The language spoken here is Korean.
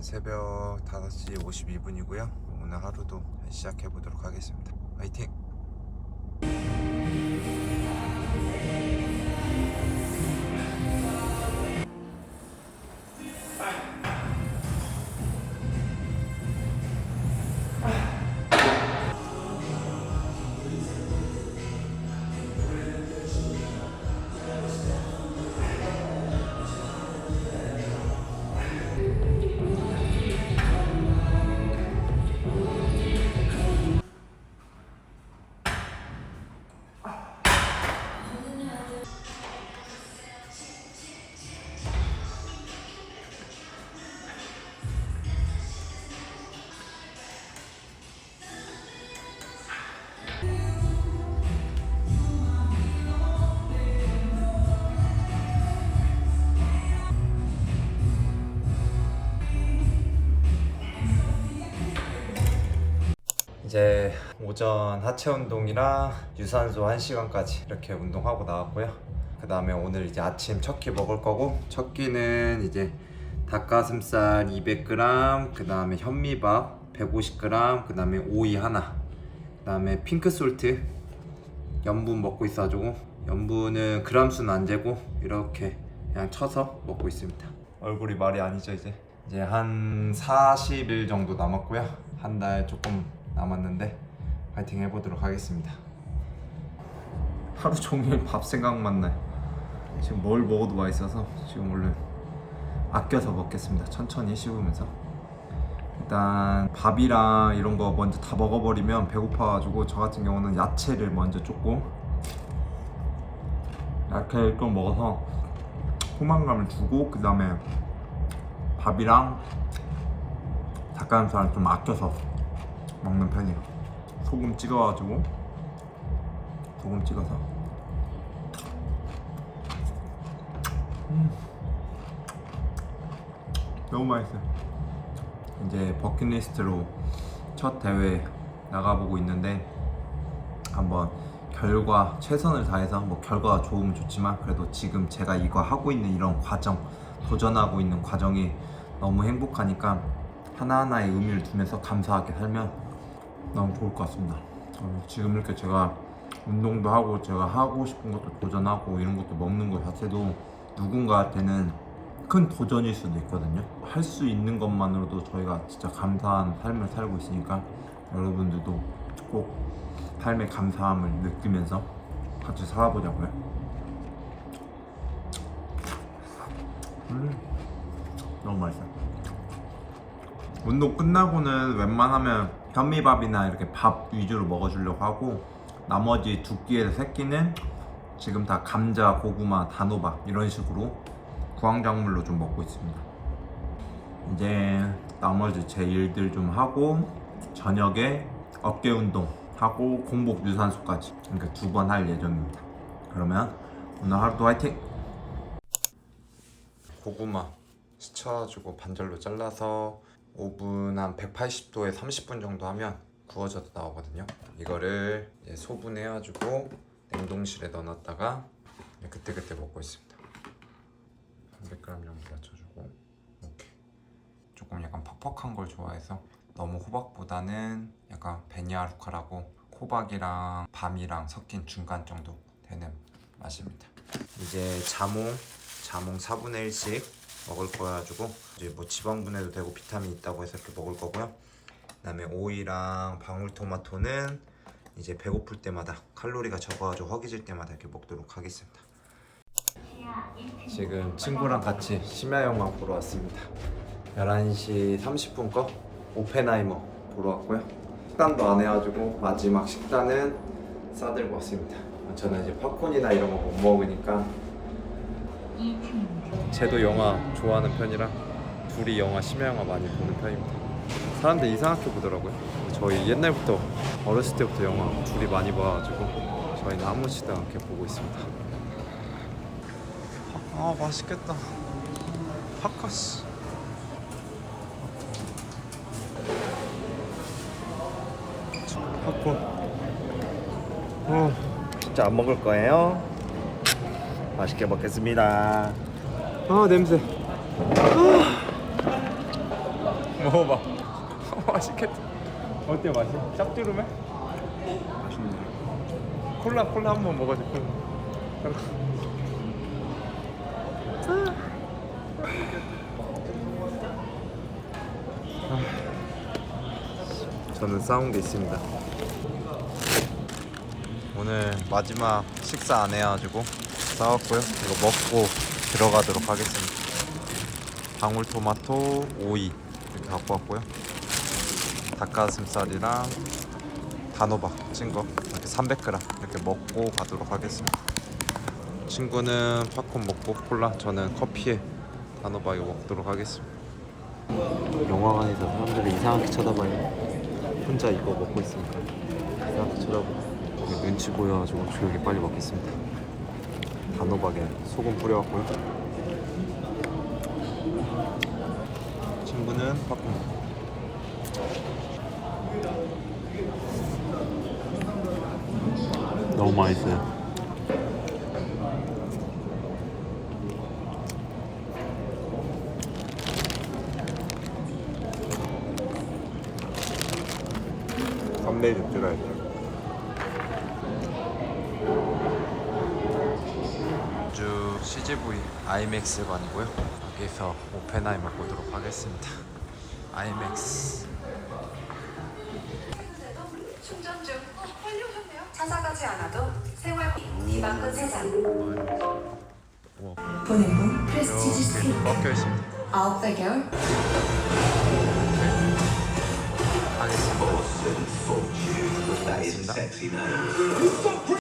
새벽 5시 52분이고요. 오늘 하루도 시작해 보도록 하겠습니다. 화이팅! 이제 오전 하체 운동이랑 유산소 1시간까지 이렇게 운동하고 나왔고요. 그 다음에 오늘 이제 아침 첫 끼 먹을 거고 첫 끼는 이제 닭가슴살 200g, 그 다음에 현미밥 150g, 그 다음에 오이 하나, 그 다음에 핑크솔트 염분 먹고 있어가지고 염분은 그람 수는 안 재고 이렇게 그냥 쳐서 먹고 있습니다. 얼굴이 말이 아니죠 이제 이제 한 40일 정도 남았고요. 한 달 조금 남았는데 파이팅 해보도록 하겠습니다. 하루 종일 밥 생각만 나요. 지금 뭘 먹어도 맛있어서 지금 얼른 아껴서 먹겠습니다. 천천히 씹으면서. 일단 밥이랑 이런 거 먼저 다 먹어버리면 배고파가지고 저 같은 경우는 야채를 먼저 조금 야채를 좀 먹어서 포만감을 주고 그 다음에 밥이랑 닭가슴살을 좀 아껴서 먹는 편이에요. 소금 찍어가지고 소금 찍어서 음. 너무 맛있어요. 이제 버킷리스트로 첫 대회 나가보고 있는데 한번 결과 최선을 다해서 뭐 결과가 좋으면 좋지만 그래도 지금 제가 이거 하고 있는 이런 과정 도전하고 있는 과정이 너무 행복하니까 하나하나의 의미를 두면서 감사하게 살면 너무 좋을 것 같습니다. 어, 지금 이렇게 제가 운동도 하고 제가 하고 싶은 것도 도전하고 이런 것도 먹는 것 자체도 누군가한테는 큰 도전일 수도 있거든요. 할 수 있는 것만으로도 저희가 진짜 감사한 삶을 살고 있으니까 여러분들도 꼭 삶의 감사함을 느끼면서 같이 살아보자고요. 음, 너무 맛있어요. 운동 끝나고는 웬만하면 현미밥이나 이렇게 밥 위주로 먹어주려고 하고 나머지 두 끼에서 세 끼는 지금 다 감자, 고구마, 단호박 이런 식으로 구황작물로 좀 먹고 있습니다. 이제 나머지 제 일들 좀 하고 저녁에 어깨 운동 하고 공복 유산소까지 이렇게 두 번 할 예정입니다. 그러면 오늘 하루도 화이팅! 고구마 시쳐가지고 반절로 잘라서 오븐 한 180도에 30분 정도 하면 구워져서 나오거든요. 이거를 소분해가지고 냉동실에 넣어놨다가 그때그때 먹고 있습니다. 300g 정도 맞춰주고 이렇게 조금 약간 퍽퍽한 걸 좋아해서 너무 호박보다는 약간 베니아루카라고 호박이랑 밤이랑 섞인 중간 정도 되는 맛입니다. 이제 자몽 자몽 4분의 1씩 먹을 거여가지고 이제 뭐 지방 분해도 되고 비타민 있다고 해서 이렇게 먹을 거고요. 그다음에 오이랑 방울토마토는 이제 배고플 때마다 칼로리가 적어가지고 허기질 때마다 이렇게 먹도록 하겠습니다. 지금 친구랑 같이 심야 영화 보러 왔습니다. 11시 30분 거 오펜하이머 보러 왔고요. 식단도 안 해가지고 마지막 식단은 싸들고 왔습니다. 저는 이제 팝콘이나 이런 거 못 먹으니까 쟤도 영화 좋아하는 편이라 둘이 영화 심야 영화 많이 보는 편입니다. 사람들 이상하게 보더라고요. 저희 옛날부터 어렸을 때부터 영화 둘이 많이 봐가지고 저희는 아무렇지도 않게 보고 있습니다. 아 맛있겠다. 파카스. 팝콘. 어, 진짜 안 먹을 거예요? 맛있게 먹겠습니다. 아 냄새. 아. 먹어봐. 맛있겠다. 어때 맛이? 짭조름해? 맛있네. 콜라 콜라 한 번 먹어줘. 콜라. 저는 싸운 게 있습니다. 오늘 마지막 식사 안 해가지고 싸웠고요. 이거 먹고 들어가도록 하겠습니다. 방울토마토 오이 이렇게 갖고 왔고요. 닭가슴살이랑 단호박 찐거 이렇게 300g 이렇게 먹고 가도록 하겠습니다. 친구는 팝콘 먹고 콜라, 저는 커피에 단호박 이거 먹도록 하겠습니다. 영화관에서 사람들이 이상하게 쳐다봐요. 혼자 이거 먹고 있으니까 이상하게 쳐다보고 눈치 보여가지고 조용히 빨리 먹겠습니다. 단호박에 소금 뿌려갖고요. 친구는 팝콘. 너무 맛있어요. 썸네일 찍어야 돼. 주 CGV IMAX관이고요. 여기서 오펜하이머 보도록 하겠습니다. IMAX. 충전 중. 어, 빨리 오셨네요. 찾아 가지 않아도 생활 디바콘 세상. 보내본 프레스티지 스테이크. 꺾여 있습니다. 아홉 달 겨울 하겠습니다. 하겠습니다.